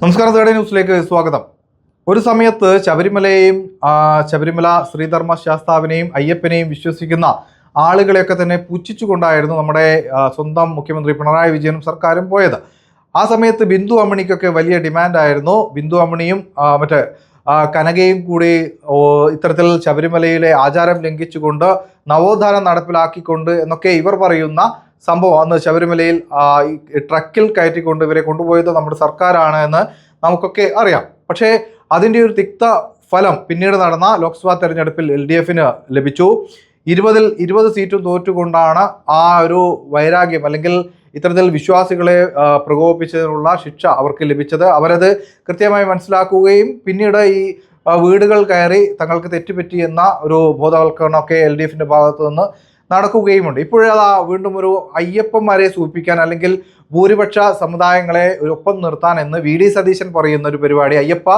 നമസ്കാരം തേർഡ് ന്യൂസിലേക്ക് സ്വാഗതം. ഒരു സമയത്ത് ശബരിമലയെയും ശബരിമല ശ്രീധർമ്മ ശാസ്താവിനെയും അയ്യപ്പനെയും വിശ്വസിക്കുന്ന ആളുകളെയൊക്കെ തന്നെ പുച്ഛിച്ചുകൊണ്ടായിരുന്നു നമ്മുടെ സ്വന്തം മുഖ്യമന്ത്രി പിണറായി വിജയനും സർക്കാരും പോയത്. ആ സമയത്ത് ബിന്ദു അമ്മണിക്കൊക്കെ വലിയ ഡിമാൻഡായിരുന്നു. ബിന്ദു അമ്മണിയും മറ്റേ കനകയും കൂടി ഇത്തരത്തിൽ ശബരിമലയിലെ ആചാരം ലംഘിച്ചുകൊണ്ട് നവോത്ഥാനം നടപ്പിലാക്കിക്കൊണ്ട് എന്നൊക്കെ ഇവർ പറയുന്ന സംഭവം അന്ന് ശബരിമലയിൽ ട്രക്കിൽ കയറ്റിക്കൊണ്ട് ഇവരെ കൊണ്ടുപോയത് നമ്മുടെ സർക്കാരാണ് എന്ന് നമുക്കൊക്കെ അറിയാം. പക്ഷേ അതിന്റെ ഒരു തിക്ത ഫലം പിന്നീട് നടന്ന ലോക്സഭാ തെരഞ്ഞെടുപ്പിൽ എൽ ഡി എഫിന് ലഭിച്ചു. ഇരുപതിൽ ഇരുപത് സീറ്റും തോറ്റുകൊണ്ടാണ് ആ ഒരു വൈരാഗ്യം അല്ലെങ്കിൽ ഇത്തരത്തിൽ വിശ്വാസികളെ പ്രകോപിപ്പിച്ചതിനുള്ള ശിക്ഷ അവർക്ക് ലഭിച്ചത്. അവരത് കൃത്യമായി മനസ്സിലാക്കുകയും പിന്നീട് ഈ വീടുകൾ കയറി തങ്ങൾക്ക് തെറ്റുപറ്റി എന്ന ഒരു ബോധവൽക്കരണമൊക്കെ എൽ ഡി എഫിന്റെ ഭാഗത്തു നിന്ന് നടക്കുകയുമുണ്ട്. ഇപ്പോഴതാ വീണ്ടും ഒരു അയ്യപ്പന്മാരെ സൂചിപ്പിക്കാൻ അല്ലെങ്കിൽ ഭൂരിപക്ഷ സമുദായങ്ങളെ ഒപ്പം നിർത്താൻ എന്ന് വി ഡി സതീശൻ പറയുന്ന ഒരു പരിപാടി അയ്യപ്പ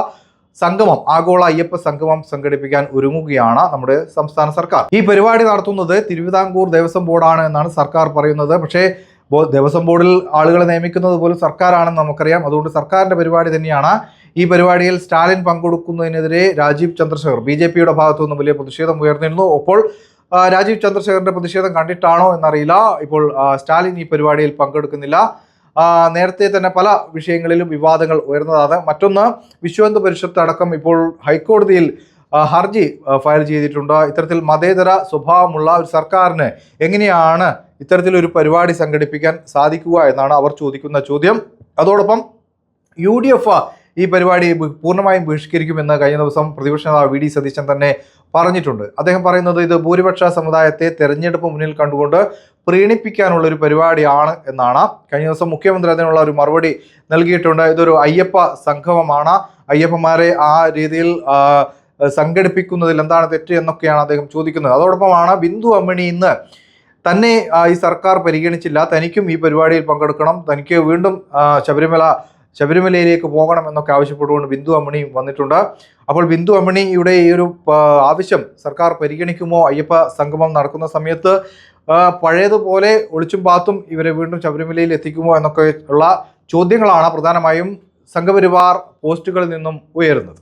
സംഗമം ആഗോള അയ്യപ്പ സംഗമം സംഘടിപ്പിക്കാൻ ഒരുങ്ങുകയാണ് നമ്മുടെ സംസ്ഥാന സർക്കാർ. ഈ പരിപാടി നടത്തുന്നത് തിരുവിതാംകൂർ ദേവസ്വം ബോർഡാണ് എന്നാണ് സർക്കാർ പറയുന്നത്. പക്ഷേ ദേവസ്വം ബോർഡിൽ ആളുകളെ നിയമിക്കുന്നത് പോലും സർക്കാരാണെന്ന് നമുക്കറിയാം. അതുകൊണ്ട് സർക്കാരിന്റെ പരിപാടി തന്നെയാണ് ഈ പരിപാടിയിൽ സ്റ്റാലിൻ പങ്കെടുക്കുന്നതിനെതിരെ രാജീവ് ചന്ദ്രശേഖർ ബി ജെ പിയുടെ ഭാഗത്തുനിന്ന് വലിയ പ്രതിഷേധം ഉയർന്നിരുന്നു. അപ്പോൾ രാജീവ് ചന്ദ്രശേഖറിന്റെ പ്രതിഷേധം കണ്ടിട്ടാണോ എന്നറിയില്ല. ഇപ്പോൾ സ്റ്റാലിൻ ഈ പരിപാടിയിൽ പങ്കെടുക്കുന്നില്ല. നേരത്തെ തന്നെ പല വിഷയങ്ങളിലും വിവാദങ്ങൾ ഉയർന്നതാണ്. മറ്റൊന്ന് വിശ്വഹിന്ദു പരിഷത്ത് അടക്കം ഇപ്പോൾ ഹൈക്കോടതിയിൽ ഹർജി ഫയൽ ചെയ്തിട്ടുണ്ട്. ഇത്തരത്തിൽ മതേതര സ്വഭാവമുള്ള ഒരു സർക്കാരിന് എങ്ങനെയാണ് ഇത്തരത്തിലൊരു പരിപാടി സംഘടിപ്പിക്കാൻ സാധിക്കുക എന്നാണ് അവർ ചോദിക്കുന്ന ചോദ്യം. അതോടൊപ്പം യു ഡി എഫ് ഈ പരിപാടി പൂർണമായും ബഹിഷ്കരിക്കുമെന്ന് കഴിഞ്ഞ ദിവസം പ്രതിപക്ഷ നേതാവ് വി ഡി സതീശൻ തന്നെ പറഞ്ഞിട്ടുണ്ട്. അദ്ദേഹം പറയുന്നത് ഇത് ഭൂരിപക്ഷ സമുദായത്തെ തെരഞ്ഞെടുപ്പ് മുന്നിൽ കണ്ടുകൊണ്ട് പ്രീണിപ്പിക്കാനുള്ള ഒരു പരിപാടിയാണ് എന്നാണ്. കഴിഞ്ഞ ദിവസം മുഖ്യമന്ത്രി അതിനുള്ള ഒരു മറുപടി നൽകിയിട്ടുണ്ട്. ഇതൊരു അയ്യപ്പ സംഗമമാണ്. അയ്യപ്പന്മാരെ ആ രീതിയിൽ സംഘടിപ്പിക്കുന്നതിൽ എന്താണ് തെറ്റ് എന്നൊക്കെയാണ് അദ്ദേഹം ചോദിക്കുന്നത്. അതോടൊപ്പമാണ് ബിന്ദു അമ്മിണി ഇന്ന് തന്നെ ഈ സർക്കാർ പരിഗണിച്ചില്ല. തനിക്കും ഈ പരിപാടിയിൽ പങ്കെടുക്കണം. തനിക്ക് വീണ്ടും ശബരിമല ശബരിമലയിലേക്ക് പോകണം എന്നൊക്കെ ആവശ്യപ്പെട്ടുകൊണ്ട് ബിന്ദു അമ്മിണിയും വന്നിട്ടുണ്ട്. അപ്പോൾ ബിന്ദു അമ്മിണിയുടെ ഈ ഒരു ആവശ്യം സർക്കാർ പരിഗണിക്കുമോ? അയ്യപ്പ സംഗമം നടക്കുന്ന സമയത്ത് പഴയതുപോലെ ഒളിച്ചും പാത്തും ഇവരെ വീണ്ടും ശബരിമലയിൽ എത്തിക്കുമോ എന്നൊക്കെ ഉള്ള ചോദ്യങ്ങളാണ് പ്രധാനമായും സംഘപരിവാർ പോസ്റ്റുകളിൽ നിന്നും ഉയരുന്നത്.